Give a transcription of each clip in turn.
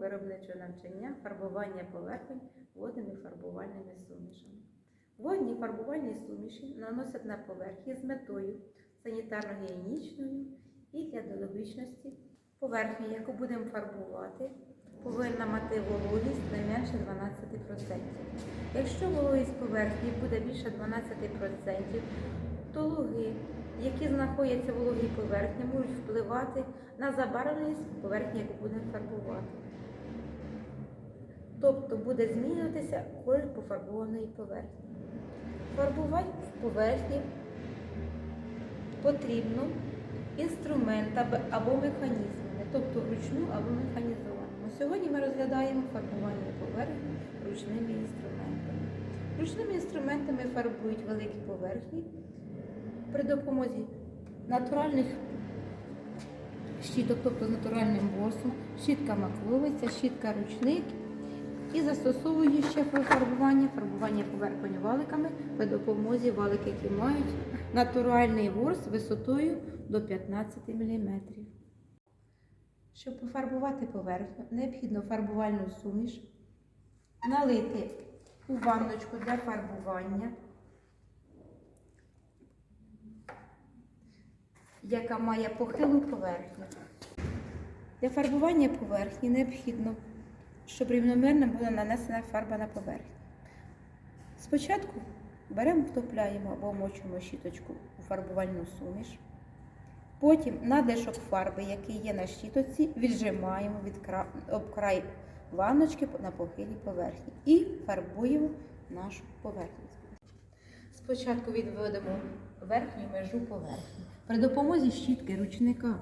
виробничого навчання фарбування поверхонь водними фарбувальними сумішами. Водні фарбувальні суміші наносять на поверхні з метою санітарно-гігієнічною і для долговічності. Поверхня, яку будемо фарбувати, повинна мати вологість не менше 12%. Якщо вологість поверхні буде більше 12%, то луги, які знаходяться в вологій поверхні, можуть впливати на забарвленість поверхні, яку будемо фарбувати. Тобто буде змінюватися колір пофарбованої поверхні. Фарбувати поверхні потрібно інструмент або- механізмами, тобто вручну або механізованими. Сьогодні ми розглядаємо фарбування поверхні ручними інструментами. Ручними інструментами фарбують великі поверхні при допомозі натуральних щіток, тобто з натуральним ворсом, щітка макловиця, щітка ручник і застосовую ще при фарбування, фарбування поверхонь валиками при допомозі валик, які мають натуральний ворс висотою до 15 мм. Щоб пофарбувати поверхню, необхідно фарбувальну суміш налити у ванночку для фарбування, яка має похилу поверхню. Для фарбування поверхні необхідно, щоб рівномірно була нанесена фарба на поверхню. Спочатку беремо, втопляємо або мочимо щіточку у фарбувальну суміш. Потім надлишок фарби, який є на щіточці, віджимаємо від кра... край ванночки на похилій поверхні і фарбуємо нашу поверхню. Спочатку відводимо верхню межу поверхні при допомозі щітки ручника.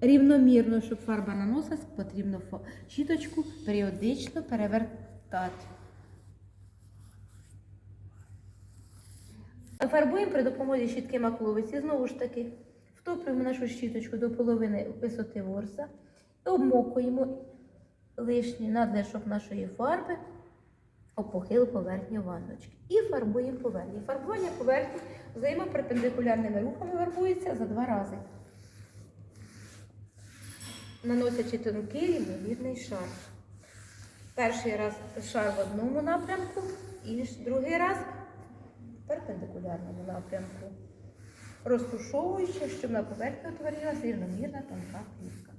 Рівномірно, щоб фарба наносилась, потрібно щіточку періодично перевертати. Фарбуємо при допомозі щітки макловиці. Знову ж таки, втоплюємо нашу щіточку до половини висоти ворса, обмокуємо лишній надлишок нашої фарби у похилу поверхню ванночки. І фарбуємо поверхню. Фарбування поверхні взаємоперпендикулярними рухами фарбується за два рази, наносячи тонкий рівномірний шар. Перший раз шар в одному напрямку, і другий раз в перпендикулярному напрямку, розтушовуючи, щоб на поверхні утворилася рівномірна тонка плівка.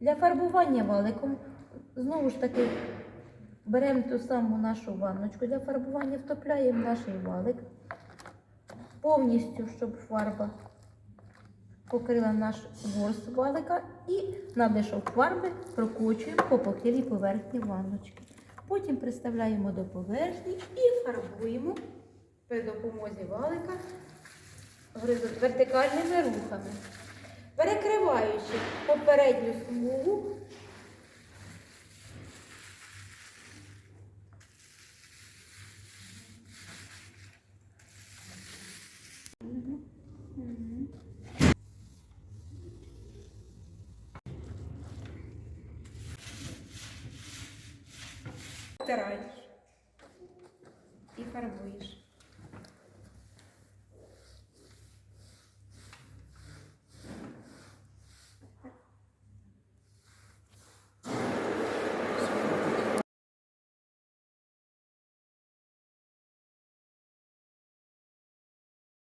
Для фарбування валиком знову ж таки беремо ту саму нашу ванночку для фарбування, втопляємо наш валик повністю, щоб фарба покрила наш ворс валика і надлишок фарби прокручуємо по похилій поверхні ванночки. Потім приставляємо до поверхні і фарбуємо при допомозі валика вертикальними рухами, перекриваючи попередню смугу laterais. E farmões